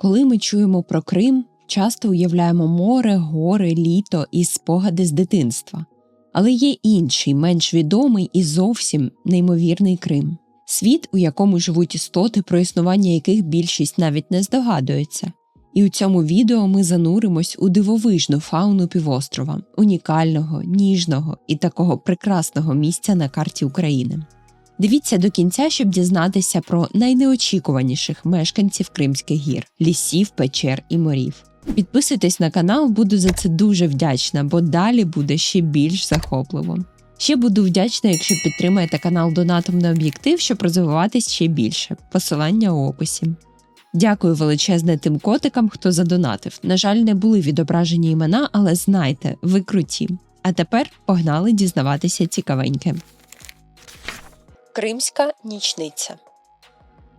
Коли ми чуємо про Крим, часто уявляємо море, гори, літо і спогади з дитинства. Але є інший, менш відомий і зовсім неймовірний Крим світ, у якому живуть істоти, про існування яких більшість навіть не здогадується. І у цьому відео ми зануримось у дивовижну фауну півострова, унікального, ніжного і такого прекрасного місця на карті України. Дивіться до кінця, щоб дізнатися про найнеочікуваніших мешканців Кримських гір, лісів, печер і морів. Підписуйтесь на канал, буду за це дуже вдячна, бо далі буде ще більш захопливо. Ще буду вдячна, якщо підтримаєте канал Донатом на об'єктив, щоб розвиватись ще більше. Посилання у описі. Дякую величезне тим котикам, хто задонатив. На жаль, не були відображені імена, але знайте, ви круті. А тепер погнали дізнаватися цікавеньке. Кримська нічниця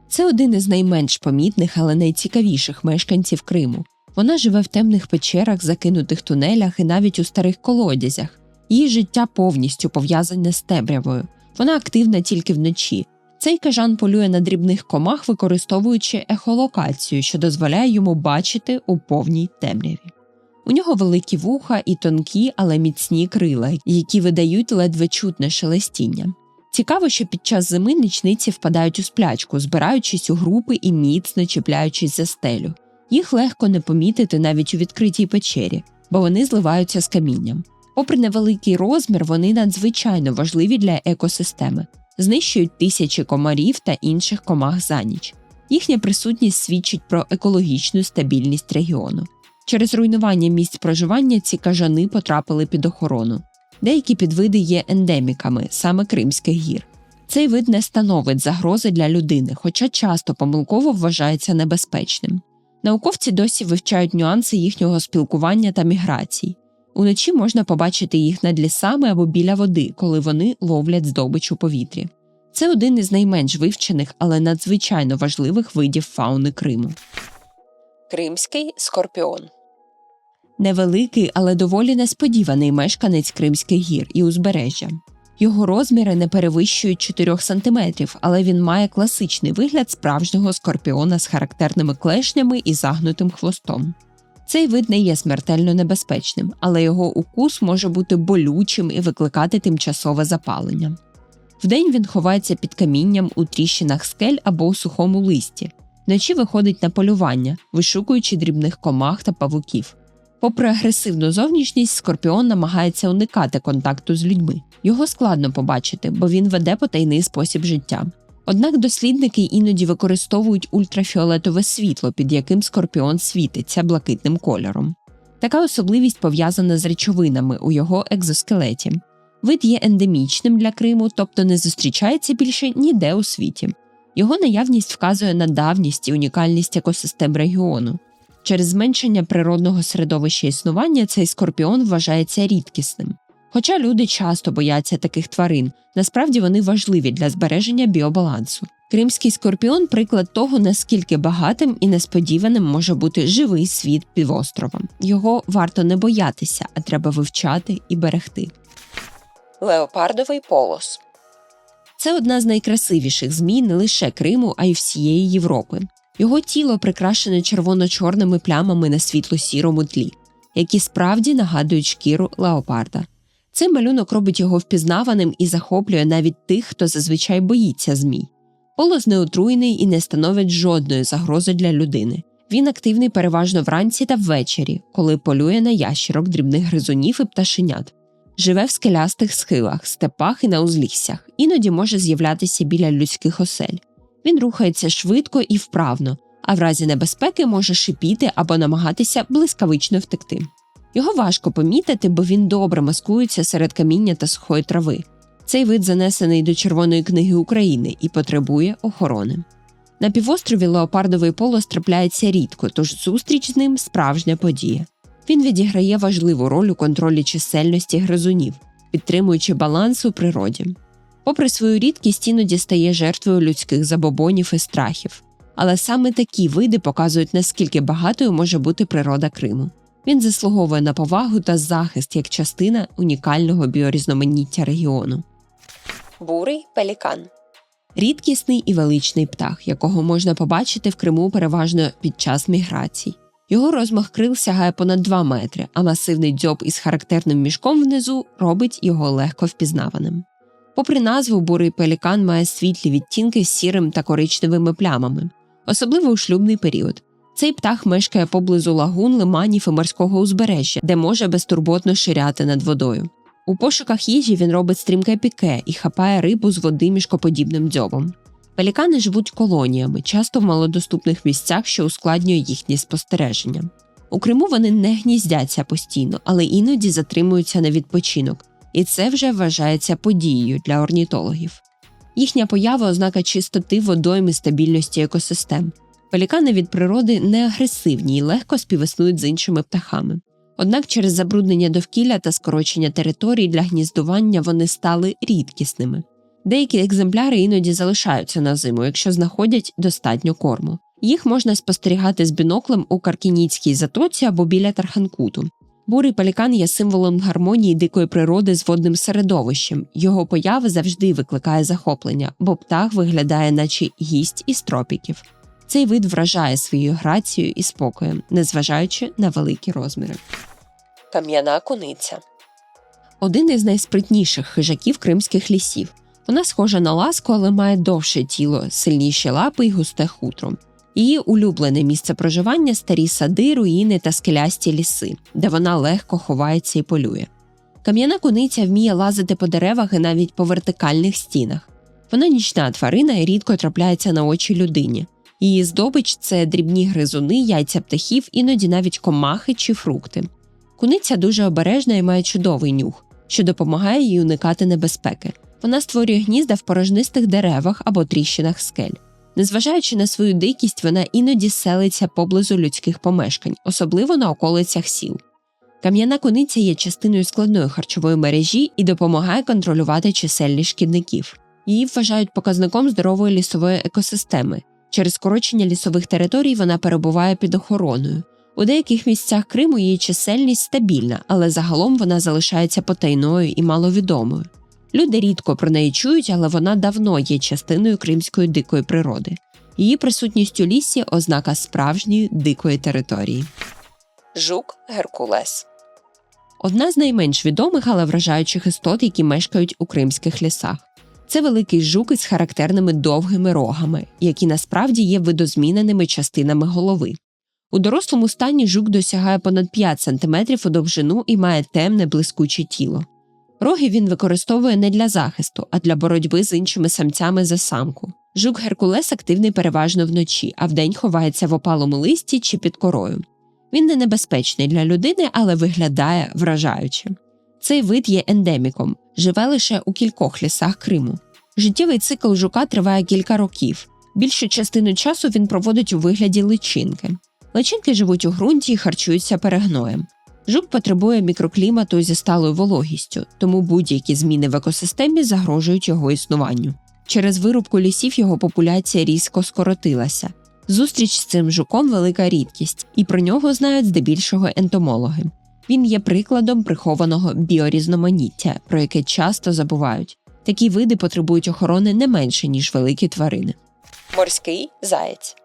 це один із найменш помітних, але найцікавіших мешканців Криму. Вона живе в темних печерах, закинутих тунелях і навіть у старих колодязях. Її життя повністю пов'язане з темрявою. Вона активна тільки вночі. Цей кажан полює на дрібних комах, використовуючи ехолокацію, що дозволяє йому бачити у повній темряві. У нього великі вуха і тонкі, але міцні крила, які видають ледве чутне шелестіння. Цікаво, що під час зими нічниці впадають у сплячку, збираючись у групи і міцно чіпляючись за стелю. Їх легко не помітити навіть у відкритій печері, бо вони зливаються з камінням. Попри невеликий розмір, вони надзвичайно важливі для екосистеми, знищують тисячі комарів та інших комах за ніч. Їхня присутність свідчить про екологічну стабільність регіону. Через руйнування місць проживання ці кажани потрапили під охорону. Деякі підвиди є ендеміками, саме Кримських гір. Цей вид не становить загрози для людини, хоча часто помилково вважається небезпечним. Науковці досі вивчають нюанси їхнього спілкування та міграцій. Уночі можна побачити їх над лісами або біля води, коли вони ловлять здобич у повітрі. Це один із найменш вивчених, але надзвичайно важливих видів фауни Криму. Кримський скорпіон невеликий, але доволі несподіваний мешканець Кримських гір і узбережжя. Його розміри не перевищують 4 см, але він має класичний вигляд справжнього скорпіона з характерними клешнями і загнутим хвостом. Цей вид не є смертельно небезпечним, але його укус може бути болючим і викликати тимчасове запалення. Вдень він ховається під камінням у тріщинах скель або у сухому листі, вночі виходить на полювання, вишукуючи дрібних комах та павуків. Попри агресивну зовнішність, скорпіон намагається уникати контакту з людьми. Його складно побачити, бо він веде потайний спосіб життя. Однак дослідники іноді використовують ультрафіолетове світло, під яким скорпіон світиться блакитним кольором. Така особливість пов'язана з речовинами у його екзоскелеті. Вид є ендемічним для Криму, тобто не зустрічається більше ніде у світі. Його наявність вказує на давність і унікальність екосистем регіону. Через зменшення природного середовища існування цей скорпіон вважається рідкісним. Хоча люди часто бояться таких тварин, насправді вони важливі для збереження біобалансу. Кримський скорпіон приклад того, наскільки багатим і несподіваним може бути живий світ півострова. Його варто не боятися, а треба вивчати і берегти. Леопардовий полос це одна з найкрасивіших змій не лише Криму, а й всієї Європи. Його тіло прикрашене червоно-чорними плямами на світло-сірому тлі, які справді нагадують шкіру леопарда. Цей малюнок робить його впізнаваним і захоплює навіть тих, хто зазвичай боїться змій. Полос неотруйний і не становить жодної загрози для людини. Він активний переважно вранці та ввечері, коли полює на ящерок, дрібних гризунів і пташенят. Живе в скелястих схилах, степах і на узліссях, іноді може з'являтися біля людських осель. Він рухається швидко і вправно, а в разі небезпеки може шипіти або намагатися блискавично втекти. Його важко помітити, бо він добре маскується серед каміння та сухої трави. Цей вид занесений до Червоної книги України і потребує охорони. На півострові леопардовий полос трапляється рідко, тож зустріч з ним справжня подія. Він відіграє важливу роль у контролі чисельності гризунів, підтримуючи баланс у природі. Попри свою рідкість, іноді стає жертвою людських забобонів і страхів. Але саме такі види показують, наскільки багатою може бути природа Криму. Він заслуговує на повагу та захист як частина унікального біорізноманіття регіону. Бурий пелікан рідкісний і величний птах, якого можна побачити в Криму переважно під час міграцій. Його розмах крил сягає понад 2 метри, а масивний дзьоб із характерним мішком внизу робить його легко впізнаваним. Попри назву, бурий пелікан має світлі відтінки з сірим та коричневими плямами, особливо у шлюбний період. Цей птах мешкає поблизу лагун, лиманів і морського узбережжя, де може безтурботно ширяти над водою. У пошуках їжі він робить стрімке піке і хапає рибу з води мішкоподібним дзьобом. Пелікани живуть колоніями, часто в малодоступних місцях, що ускладнює їхні спостереження. У Криму вони не гніздяться постійно, але іноді затримуються на відпочинок, і це вже вважається подією для орнітологів. Їхня поява ознака чистоти водойм і стабільності екосистем. Пелікани від природи не агресивні і легко співіснують з іншими птахами. Однак через забруднення довкілля та скорочення територій для гніздування вони стали рідкісними. Деякі екземпляри іноді залишаються на зиму, якщо знаходять достатньо корму. Їх можна спостерігати з біноклем у Каркініцькій затоці або біля Тарханкуту. Бурий пелікан є символом гармонії дикої природи з водним середовищем. Його поява завжди викликає захоплення, бо птах виглядає, наче гість із тропіків. Цей вид вражає своєю грацією і спокоєм, незважаючи на великі розміри. Кам'яна куниця один із найспритніших хижаків кримських лісів. Вона схожа на ласку, але має довше тіло, сильніші лапи й густе хутро. Її улюблене місце проживання старі сади, руїни та скелясті ліси, де вона легко ховається і полює. Кам'яна куниця вміє лазити по деревах і навіть по вертикальних стінах. Вона нічна тварина і рідко трапляється на очі людині. Її здобич це дрібні гризуни, яйця птахів, іноді навіть комахи чи фрукти. Куниця дуже обережна і має чудовий нюх, що допомагає їй уникати небезпеки. Вона створює гнізда в порожнистих деревах або тріщинах скель. Незважаючи на свою дикість, вона іноді селиться поблизу людських помешкань, особливо на околицях сіл. Кам'яна куниця є частиною складної харчової мережі і допомагає контролювати чисельність шкідників. Її вважають показником здорової лісової екосистеми. Через скорочення лісових територій вона перебуває під охороною. У деяких місцях Криму її чисельність стабільна, але загалом вона залишається потайною і маловідомою. Люди рідко про неї чують, але вона давно є частиною кримської дикої природи. Її присутність у лісі ознака справжньої дикої території. Жук Геркулес одна з найменш відомих, але вражаючих істот, які мешкають у кримських лісах. Це великий жук із характерними довгими рогами, які насправді є видозміненими частинами голови. У дорослому стані жук досягає понад 5 см у довжину і має темне блискуче тіло. Роги він використовує не для захисту, а для боротьби з іншими самцями за самку. Жук Геркулес активний переважно вночі, а вдень ховається в опалому листі чи під корою. Він не небезпечний для людини, але виглядає вражаюче. Цей вид є ендеміком, живе лише у кількох лісах Криму. Життєвий цикл жука триває кілька років. Більшу частину часу він проводить у вигляді личинки. Личинки живуть у ґрунті і харчуються перегноєм. Жук потребує мікроклімату зі сталою вологістю, тому будь-які зміни в екосистемі загрожують його існуванню. Через вирубку лісів його популяція різко скоротилася. Зустріч з цим жуком велика рідкість, і про нього знають здебільшого ентомологи. Він є прикладом прихованого біорізноманіття, про яке часто забувають. Такі види потребують охорони не менше, ніж великі тварини. Морський заєць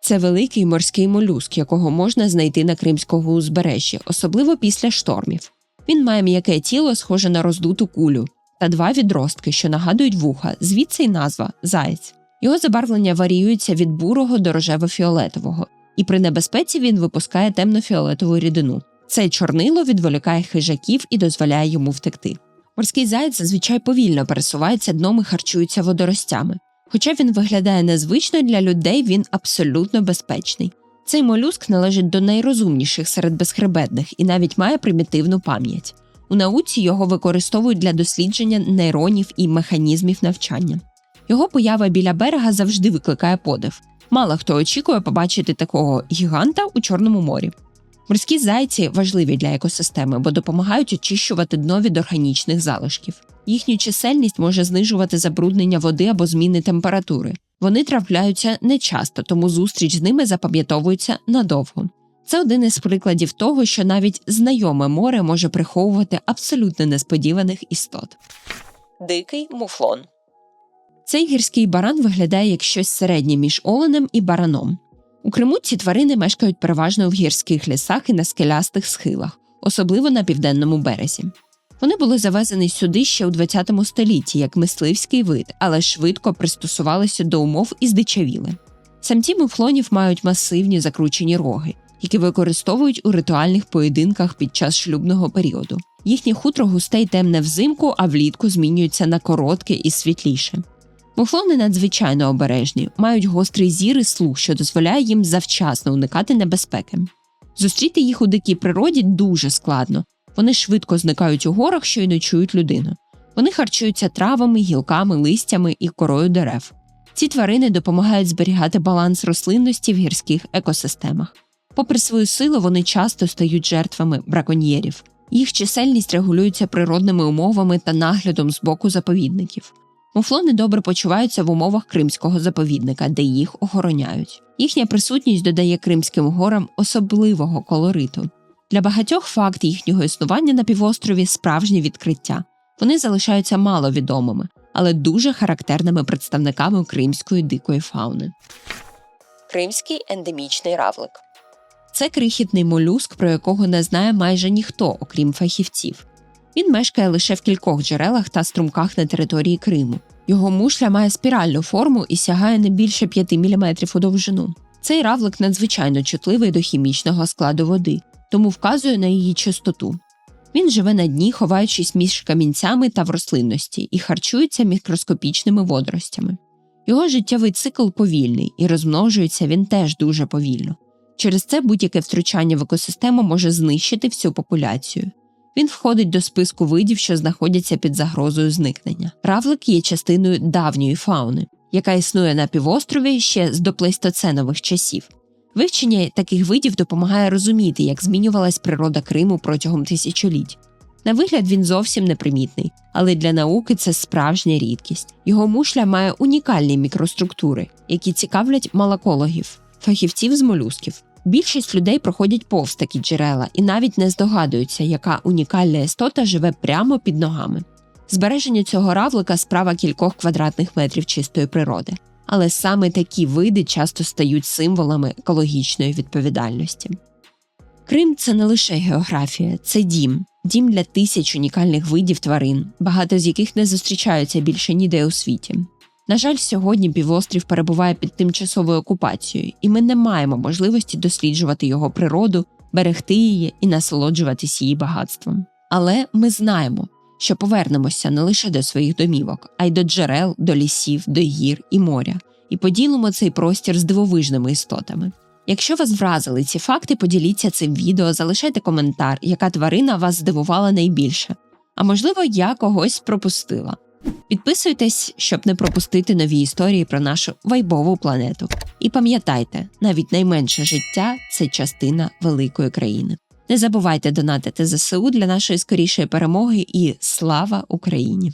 це великий морський молюск, якого можна знайти на Кримському узбережжі, особливо після штормів. Він має м'яке тіло, схоже на роздуту кулю, та два відростки, що нагадують вуха, звідси й назва заєць. Його забарвлення варіюється від бурого до рожево-фіолетового, і при небезпеці він випускає темно-фіолетову рідину. Це чорнило відволікає хижаків і дозволяє йому втекти. Морський заєць зазвичай повільно пересувається дном і харчується водоростями. Хоча він виглядає незвично для людей, він абсолютно безпечний. Цей молюск належить до найрозумніших серед безхребетних і навіть має примітивну пам'ять. У науці його використовують для дослідження нейронів і механізмів навчання. Його поява біля берега завжди викликає подив. Мало хто очікує побачити такого гіганта у Чорному морі. Морські зайці важливі для екосистеми, бо допомагають очищувати дно від органічних залишків. Їхню чисельність може знижувати забруднення води або зміни температури. Вони трапляються нечасто, тому зустріч з ними запам'ятовується надовго. Це один із прикладів того, що навіть знайоме море може приховувати абсолютно несподіваних істот. Дикий муфлон Цей гірський баран виглядає як щось середнє між оленем і бараном. У Криму ці тварини мешкають переважно в гірських лісах і на скелястих схилах, особливо на південному березі. Вони були завезені сюди ще у 20 столітті як мисливський вид, але швидко пристосувалися до умов і здичавіли. Самці муфлонів мають масивні закручені роги, які використовують у ритуальних поєдинках під час шлюбного періоду. Їхнє хутро густе й темне взимку, а влітку змінюється на коротке і світліше. Муфлони надзвичайно обережні, мають гострий зір і слух, що дозволяє їм завчасно уникати небезпеки. Зустріти їх у дикій природі дуже складно. Вони швидко зникають у горах, що й не чують людину. Вони харчуються травами, гілками, листями і корою дерев. Ці тварини допомагають зберігати баланс рослинності в гірських екосистемах. Попри свою силу, вони часто стають жертвами браконьєрів. Їх чисельність регулюється природними умовами та наглядом з боку заповідників. Муфлони добре почуваються в умовах кримського заповідника, де їх охороняють. Їхня присутність додає Кримським горам особливого колориту. Для багатьох факт їхнього існування на півострові справжнє відкриття. Вони залишаються маловідомими, але дуже характерними представниками кримської дикої фауни. Кримський ендемічний равлик це крихітний молюск, про якого не знає майже ніхто, окрім фахівців. Він мешкає лише в кількох джерелах та струмках на території Криму. Його мушля має спіральну форму і сягає не більше 5 мм у довжину. Цей равлик надзвичайно чутливий до хімічного складу води, тому вказує на її чистоту. Він живе на дні, ховаючись між камінцями та в рослинності, і харчується мікроскопічними водоростями. Його життєвий цикл повільний і розмножується він теж дуже повільно. Через це будь-яке втручання в екосистему може знищити всю популяцію. Він входить до списку видів, що знаходяться під загрозою зникнення. Равлик є частиною давньої фауни, яка існує на півострові ще з доплейстоценових часів. Вивчення таких видів допомагає розуміти, як змінювалась природа Криму протягом тисячоліть. На вигляд він зовсім непримітний, але для науки це справжня рідкість. Його мушля має унікальні мікроструктури, які цікавлять малакологів, фахівців з молюсків. Більшість людей проходять повз такі джерела і навіть не здогадуються, яка унікальна істота живе прямо під ногами. Збереження цього равлика справа кількох квадратних метрів чистої природи, але саме такі види часто стають символами екологічної відповідальності. Крим це не лише географія, це дім, дім для тисяч унікальних видів тварин, багато з яких не зустрічаються більше ніде у світі. На жаль, сьогодні півострів перебуває під тимчасовою окупацією, і ми не маємо можливості досліджувати його природу, берегти її і насолоджуватись її багатством. Але ми знаємо, що повернемося не лише до своїх домівок, а й до джерел, до лісів, до гір і моря, і поділимо цей простір з дивовижними істотами. Якщо вас вразили ці факти, поділіться цим відео, залишайте коментар, яка тварина вас здивувала найбільше. А можливо, я когось пропустила. Підписуйтесь, щоб не пропустити нові історії про нашу вайбову планету. І пам'ятайте, навіть найменше життя це частина великої країни. Не забувайте донатити ЗСУ для нашої скорішої перемоги і слава Україні!